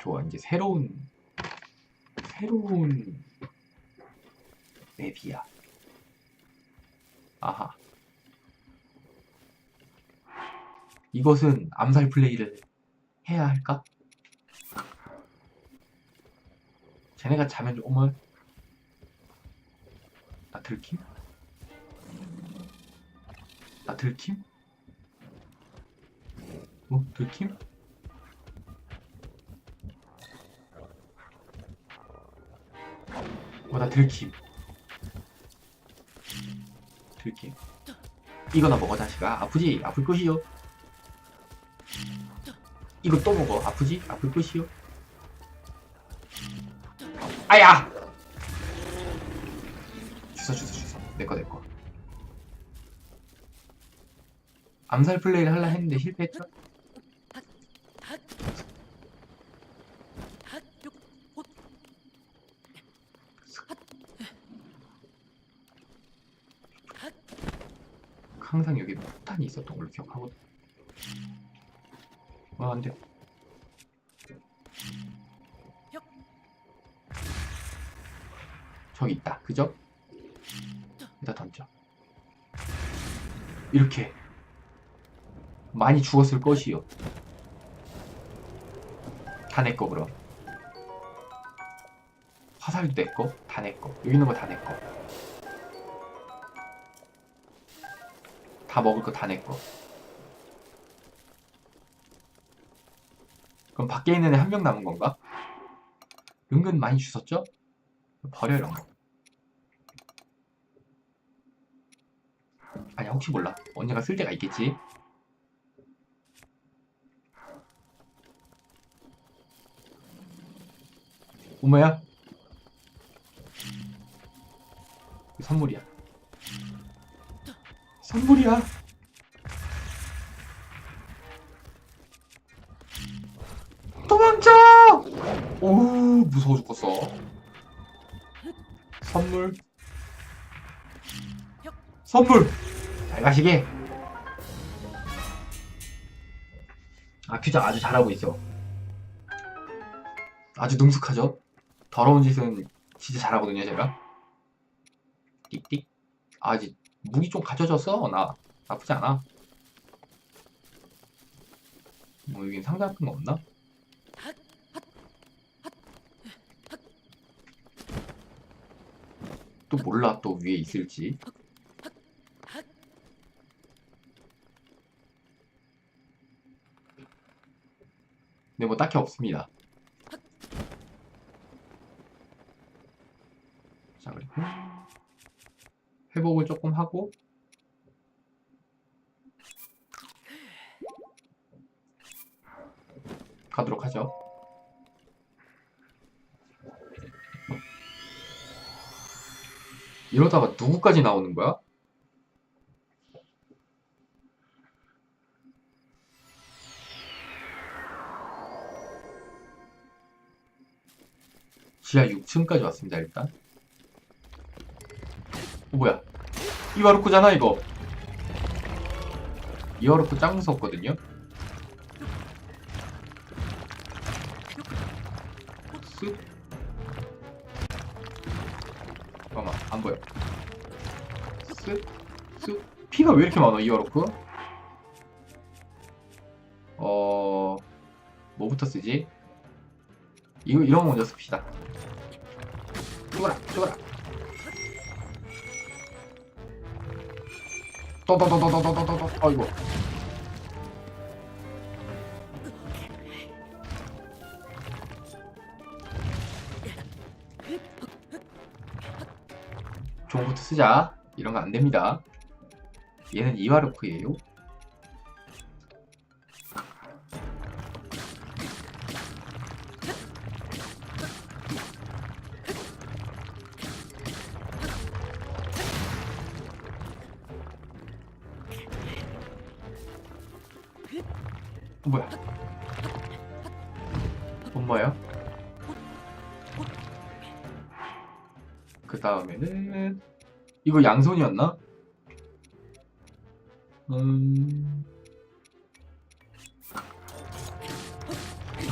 좋아 이제 새로운 새로운 맵이야. 아하. 이것은 암살 플레이를 해야 할까? 쟤네가 자면 좀 어머 나 들킴? 나 들킴? 어? 들킴? 어, 나 들킴. 들킴. 이거나 먹어, 자식아. 아프지? 아플 것이요. 이거 또 먹어. 아프지? 아플 것이요. 아야! 주워, 주워, 주워. 내꺼, 내꺼. 암살 플레이를 하려 했는데 실패했죠? 항상 여기 폭탄이 있었던 걸로 기억하거든. 와, 안 돼. 저기 있다. 그죠? 일단 던져. 이렇게. 많이 죽었을 것이요. 다 내꺼, 그럼. 화살도 내꺼, 다 내꺼. 여기 있는 거 다 내꺼. 다 먹을 거 다 내꺼. 그럼 밖에 있는 애 한 명 남은 건가? 은근 많이 주웠죠? 버려 이런 거. 아니야 혹시 몰라. 언니가 쓸 때가 있겠지. 오마야? 선물이야. 선물이야. 도망쳐! 오, 무서워 죽겠어. 선물. 선물! 잘 가시게. 아, 퓨자 아주 잘하고 있어. 아주 능숙하죠? 더러운 짓은 진짜 잘하거든요, 제가. 띡띡. 아, 이제 무기 좀 갖춰졌어. 나 나쁘지 않아. 뭐 여긴 상자 같은 거 없나? 또 몰라 또 위에 있을지. 네, 뭐 딱히 없습니다. 자, 그리고 회복을 조금 하고 가도록 하죠. 이러다가 누구까지 나오는 거야? 지하 6층까지 왔습니다, 일단. 어, 뭐야? 이와루쿠잖아, 이거. 이와루쿠 짱 무섭거든요? 쓱. 잠깐만, 안 보여. 쓱, 쓱. 피가 왜 이렇게 많아, 이와루쿠? 어, 뭐부터 쓰지? 이거, 이런 거 먼저 씁시다. 죽어라, 죽어라. 떠떠떠떠떠떠떠떠 아이고. 좋은 것도 쓰자. 이런 거 안 됩니다. 얘는 이와르크예요 그러면은 이거 양손이었나? 음...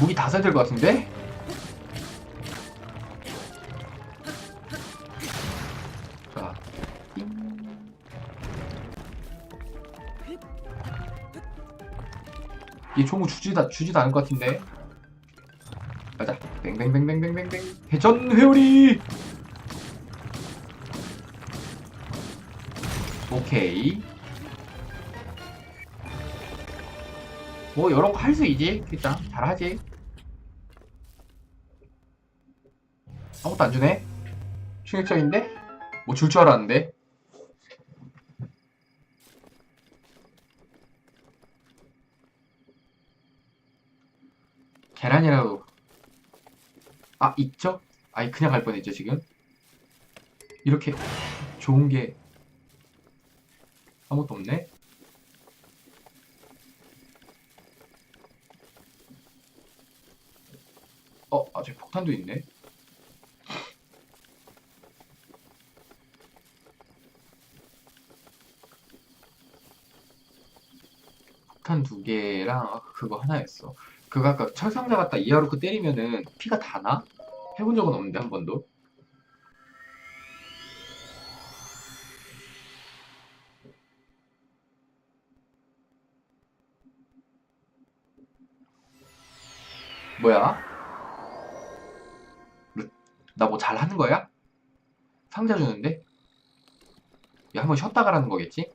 무기 다 사야 될 것 같은데? 이 총을 주지다, 주지도 않을 것 같은데? 가자. 뱅뱅뱅뱅뱅뱅뱅. 회전 회오리! 오케이. 뭐 이런 거 할 수 있지? 일단 잘하지? 아무것도 안 주네? 충격적인데? 뭐 줄 줄 알았는데? 계란이라도. 아 있죠? 아니 그냥 갈 뻔했죠 지금? 이렇게 좋은 게 아무것도 없네 어, 아, 저기 폭탄도 있네. 폭탄 두 개랑 그거 하나였어. 그거 아까 철상자 갖다 이하루크 때리면은 피가 다 나? 해본 적은 없는데 한 번도. 뭐야? 나 뭐 잘하는 거야? 상자 주는데? 야, 한번 쉬었다 가라는 거겠지?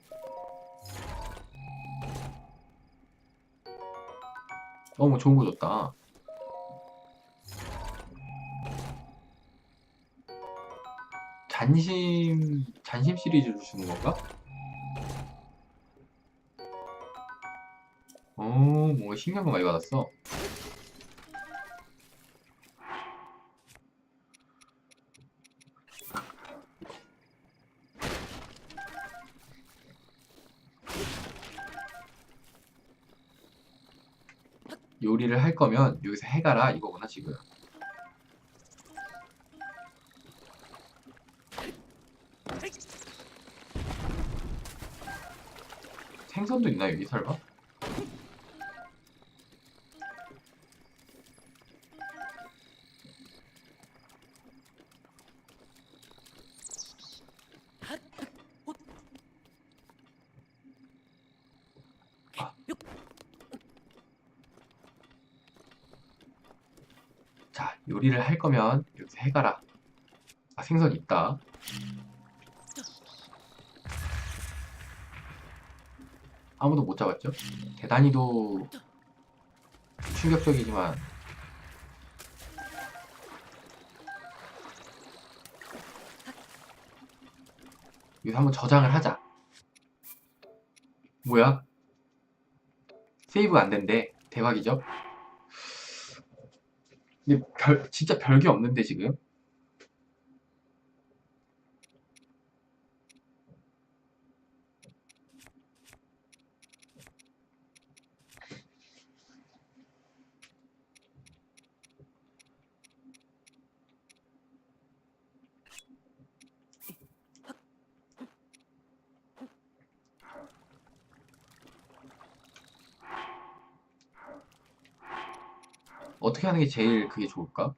너무 좋은 거 줬다. 잔심, 잔심 시리즈를 주는 건가? 어, 뭔가 신경을 많이 받았어. 요리를 할 거면 여기서 해가라 이거구나 지금. 생선도 있나 여기 설마? 자, 요리를 할 거면 여기서 해가라. 아, 생선 있다. 아무도 못 잡았죠? 대단히도 충격적이지만 여기서 한번 저장을 하자. 뭐야? 세이브가 안 된대. 대박이죠? 근데 별, 진짜 별게 없는데 지금? 어떻게 하는 게 제일 그게 좋을까?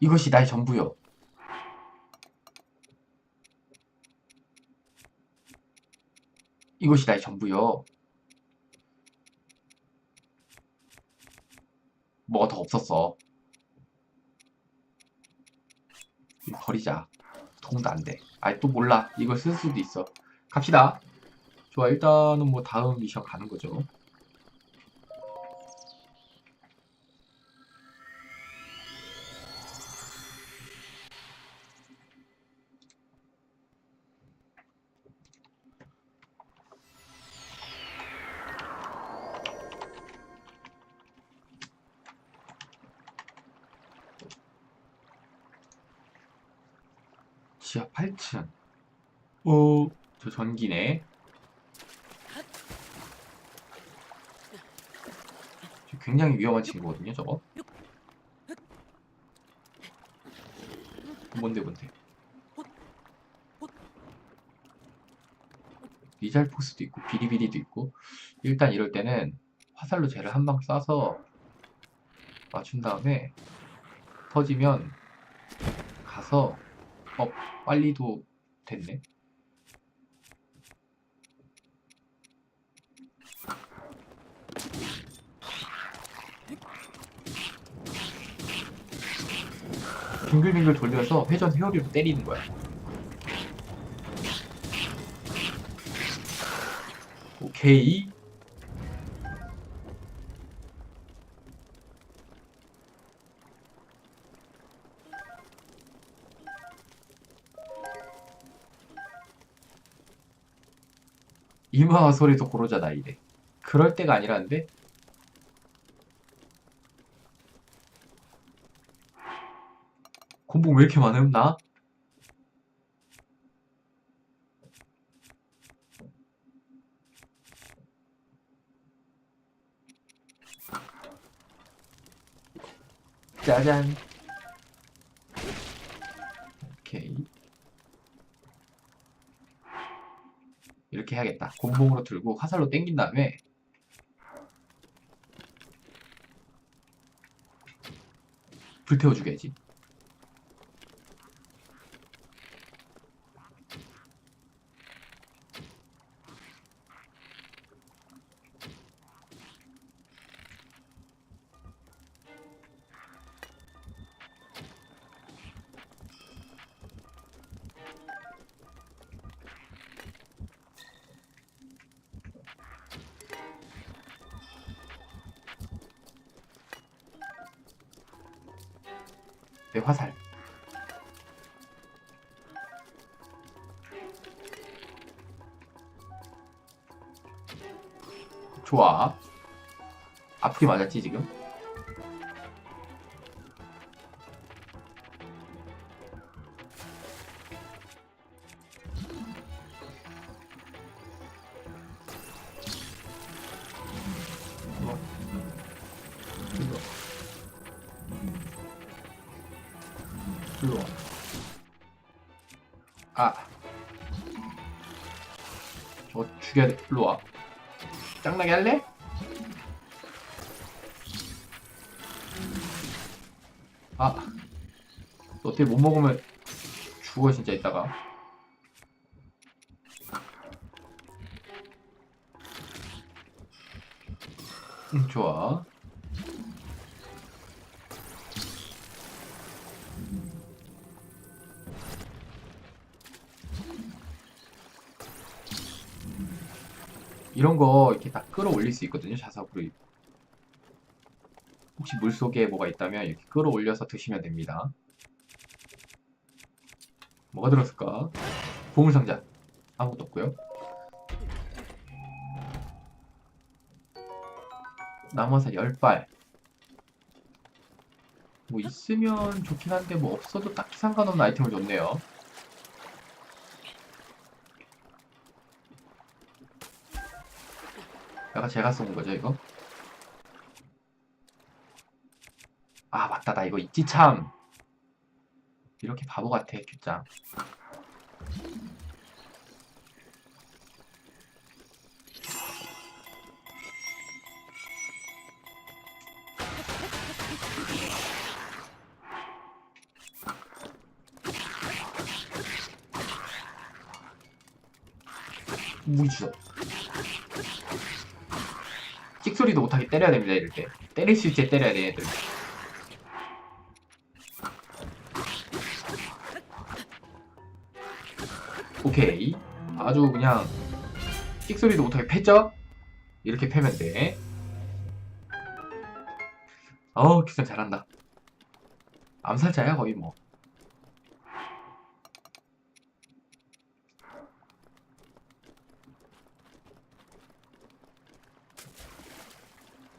이것이 나의 전부요. 이것이 나의 전부요. 뭐가 더 없었어. 이거 버리자. 도움도 안 돼. 아이, 또 몰라. 이걸 쓸 수도 있어. 갑시다. 좋아, 일단은 뭐 다음 미션 가는 거죠. 전기네. 저 굉장히 위험한 친구거든요, 저거. 뭔데, 뭔데? 리잘포스도 있고, 비리비리도 있고. 일단 이럴 때는 화살로 쟤를 한 방 쏴서 맞춘 다음에 터지면 가서 어, 빨리도 됐네. 빙글빙글 돌려서 회전 회오리로 때리는 거야. 오케이. 이마 소리도 고르잖아 이래. 그럴 때가 아니라는데? 곤봉 왜 이렇게 많음? 나? 짜잔. 오케이. 이렇게 해야겠다. 곤봉으로 들고 화살로 땡긴 다음에 불태워 죽여야지. 아프게 맞았지, 지금? 응, 좋아. 이런 거 이렇게 다 끌어올릴 수 있거든요, 자석으로. 혹시 물 속에 뭐가 있다면 이렇게 끌어올려서 드시면 됩니다. 뭐가 들었을까? 보물상자. 아무것도 없고요. 나무화살 10발. 뭐 있으면 좋긴 한데 뭐 없어도 딱히 상관없는 아이템을 줬네요. 약간 제가 쏜 거죠, 이거? 아, 맞다. 나 이거 있지, 참. 이렇게 바보 같아, 규짱. 무기 주워. 찍소리도 못하게 때려야 됩니다, 이럴 때. 때릴 수 있게 때려야 돼 얘들 오케이 아주 그냥 찍소리도 못하게 패죠? 이렇게 패면 돼 어우 기선 잘한다 암살자야 거의 뭐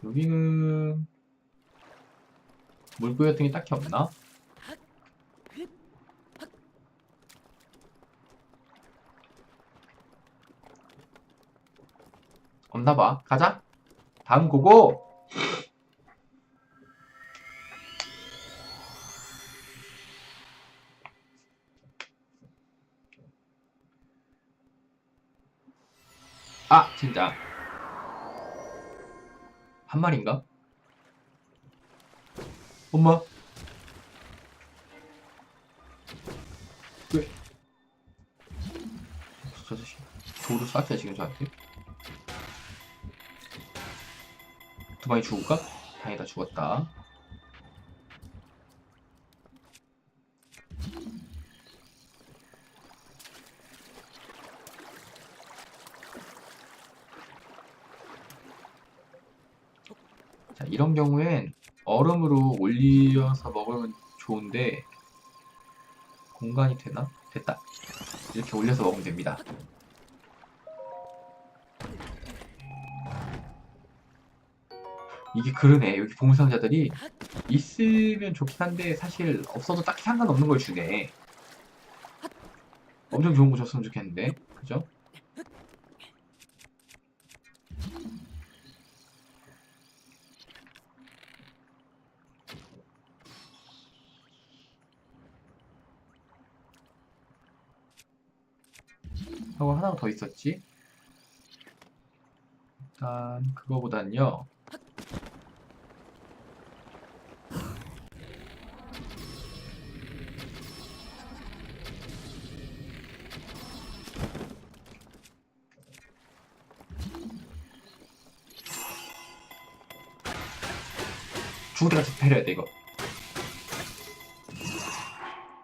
여기는 물고기 같은 게 딱히 없나? 없나 봐. 가자. 다음 고고. 아, 진짜. 한 마리인가? 엄마. 왜? 저 자식. 돌을 쐈죠, 지금 저한테? 두 마리 죽을까? 다행이다, 죽었다. 자, 이런 경우엔 얼음으로 올려서 먹으면 좋은데 공간이 되나? 됐다. 이렇게 올려서 먹으면 됩니다. 이게 그러네. 여기 보물상자들이 있으면 좋긴 한데 사실 없어도 딱히 상관없는 걸 주네. 엄청 좋은 거 줬으면 좋겠는데. 그죠? 하고 하나가 더 있었지? 일단 그거보단요. 죽을 때까지 패려야 돼 이거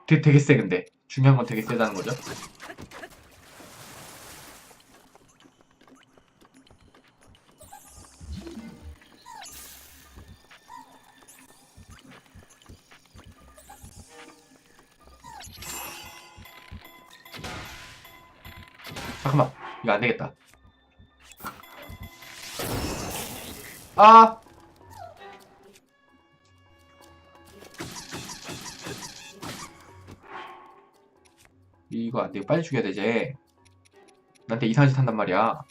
되게, 되게 세 근데 중요한 건 되게 세다는 거죠 잠깐만 이거 안 되겠다 아 이거 안 돼. 빨리 죽여야 되지. 나한테 이상한 짓 한단 말이야.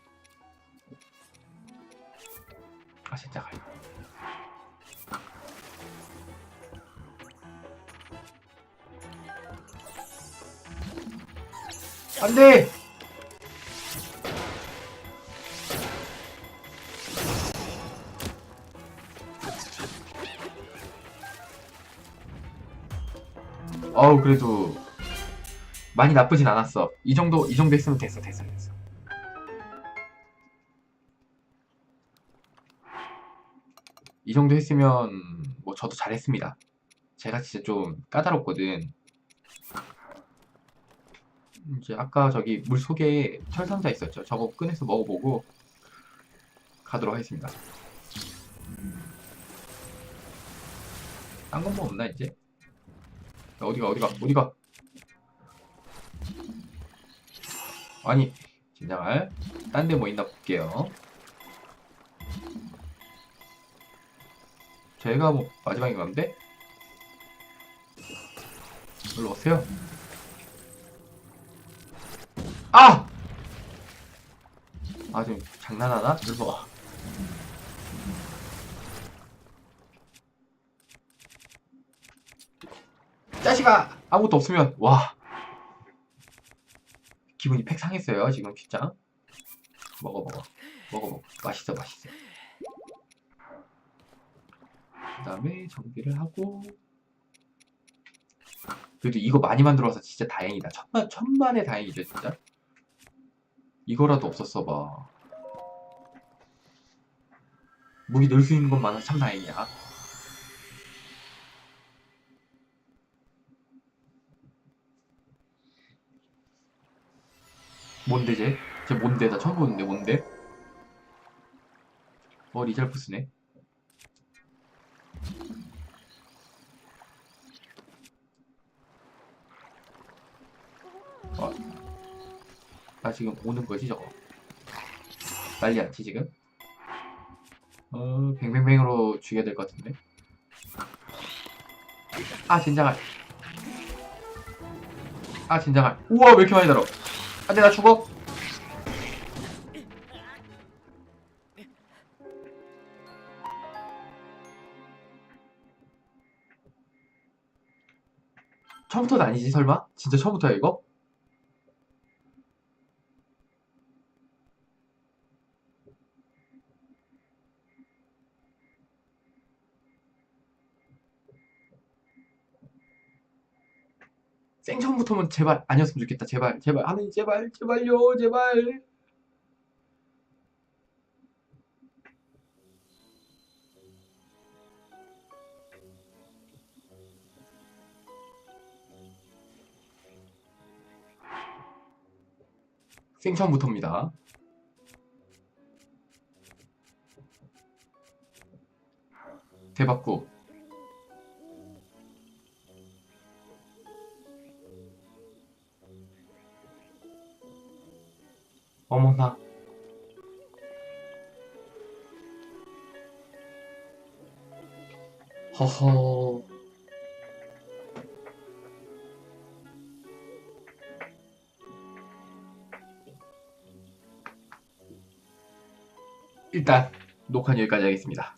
아, 진짜 가요. 안 돼! 어우, 그래도 많이 나쁘진 않았어. 이 정도, 이 정도 했으면 됐어, 됐어, 됐어. 이 정도 했으면, 뭐, 저도 잘했습니다. 제가 진짜 좀 까다롭거든. 이제 아까 저기 물 속에 철상자 있었죠. 저거 꺼내서 먹어보고 가도록 하겠습니다. 딴 건 뭐 없나, 이제? 야, 어디가, 어디가, 어디가? 아니 진정할 딴데 뭐 있나 볼게요 제가 뭐 마지막인 건데 일로 오세요 아! 아 지금 장난하나? 일로 와 자식아 아무것도 없으면 와. 기분이 팩 상했어요 지금 진짜. 먹어 먹어. 먹어 먹어. 맛있어 맛있어. 그 다음에 정비를 하고. 그래도 이거 많이 만들어서 진짜 다행이다. 천만 천만의 다행이죠 진짜. 이거라도 없었어 봐. 무기 넣을 수 있는 것 많아서 참 다행이야. 뭔데 쟤? 쟤 뭔데? 나 처음 보는데 뭔데? 어 리잘프스네. 어. 나 지금 오는 거지 저거? 난리 났지 지금? 어 뱅뱅뱅으로 죽여야 될 것 같은데. 아 진장할. 아 진장할. 우와 왜 이렇게 많이 달아? 안돼 나 죽어. 처음부터는 아니지 설마? 진짜 처음부터야 이거? 생처음부터면 제발 아니었으면 좋겠다. 제발 제발. 하느님 제발 제발요 제발. 생처음부터입니다. 대박구 어머나. 허허. 일단 녹화는 여기까지 하겠습니다